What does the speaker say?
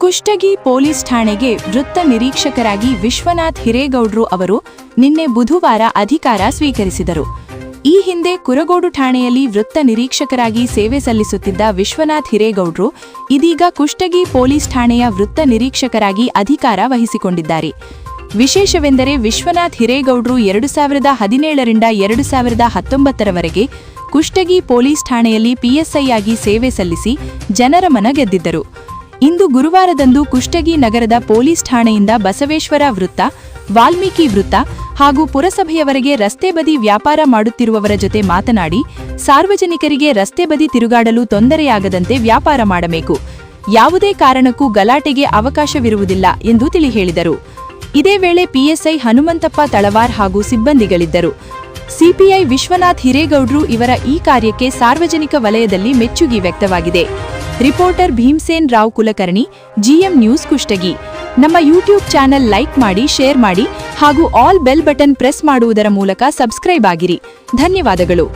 Kushtagi police ಠಾಣೆಗೆ ವೃತ್ತ ನಿರೀಕ್ಷಕರಾಗಿ ವಿಶ್ವನಾಥ್ ಹಿರೇಗೌಡ್ರು ಅವರು ನಿನ್ನೆ ಬುಧವಾರ ಅಧಿಕಾರ ಸ್ವೀಕರಿಸಿದರು. ಈ ಹಿಂದೆ ಕುರಗೋಡು ಠಾಣೆಯಲ್ಲಿ ವೃತ್ತ ನಿರೀಕ್ಷಕರಾಗಿ ಸೇವೆ ಸಲ್ಲಿಸುತ್ತಿದ್ದ ವಿಶ್ವನಾಥ್ ಹಿರೇಗೌಡ್ರು ಇದೀಗ ಕುಷ್ಟಗಿ ಪೊಲೀಸ್ ಠಾಣೆಯ ವೃತ್ತ ನಿರೀಕ್ಷಕರಾಗಿ ಅಧಿಕಾರ ವಹಿಸಿಕೊಂಡಿದ್ದಾರೆ. ವಿಶೇಷವೆಂದರೆ ವಿಶ್ವನಾಥ್ ಹಿರೇಗೌಡ್ರು ಎರಡು ಸಾವಿರದ ಹದಿನೇಳರಿಂದ ಎರಡು ಸಾವಿರದ ಹತ್ತೊಂಬತ್ತರವರೆಗೆ ಕುಷ್ಟಗಿ ಪೊಲೀಸ್ ಠಾಣೆಯಲ್ಲಿ ಪಿಎಸ್ಐ ಆಗಿ ಸೇವೆ ಸಲ್ಲಿಸಿ ಜನರ ಮನ ಗೆದ್ದಿದ್ದರು. ಇಂದು ಗುರುವಾರದಂದು ಕುಷ್ಟಗಿ ನಗರದ ಪೊಲೀಸ್ ಠಾಣೆಯಿಂದ ಬಸವೇಶ್ವರ ವೃತ್ತ, ವಾಲ್ಮೀಕಿ ವೃತ್ತ ಹಾಗೂ ಪುರಸಭೆಯವರೆಗೆ ರಸ್ತೆ ಬದಿ ವ್ಯಾಪಾರ ಮಾಡುತ್ತಿರುವವರ ಜೊತೆ ಮಾತನಾಡಿ, ಸಾರ್ವಜನಿಕರಿಗೆ ರಸ್ತೆ ಬದಿ ತಿರುಗಾಡಲು ತೊಂದರೆಯಾಗದಂತೆ ವ್ಯಾಪಾರ ಮಾಡಬೇಕು. ಯಾವುದೇ ಕಾರಣಕ್ಕೂ ಗಲಾಟೆಗೆ ಅವಕಾಶವಿರುವುದಿಲ್ಲ ಎಂದು ತಿಳಿ ಹೇಳಿದರು ಇದೇ ವೇಳೆ ಪಿಎಸ್ಐ ಹನುಮಂತಪ್ಪ ತಳವಾರ್ ಹಾಗೂ ಸಿಬ್ಬಂದಿಗಳಿದ್ದರು. ಸಿಪಿಐ ವಿಶ್ವನಾಥ್ ಹಿರೇಗೌಡ್ರು ಇವರ ಈ ಕಾರ್ಯಕ್ಕೆ ಸಾರ್ವಜನಿಕ ವಲಯದಲ್ಲಿ ಮೆಚ್ಚುಗೆ ವ್ಯಕ್ತವಾಗಿದೆ. Reporter Bhimsen Rao Kulkarni, GM news Kushtagi. ನಮ್ಮ ಯೂಟ್ಯೂಬ್ ಚಾನೆಲ್ ಲೈಕ್ ಮಾಡಿ, ಶೇರ್ ಮಾಡಿ ಹಾಗೂ ಆಲ್ ಬೆಲ್ ಬಟನ್ ಪ್ರೆಸ್ ಮಾಡುವುದರ ಮೂಲಕ ಸಬ್ಸ್ಕ್ರೈಬ್ ಆಗಿರಿ. ಧನ್ಯವಾದಗಳು.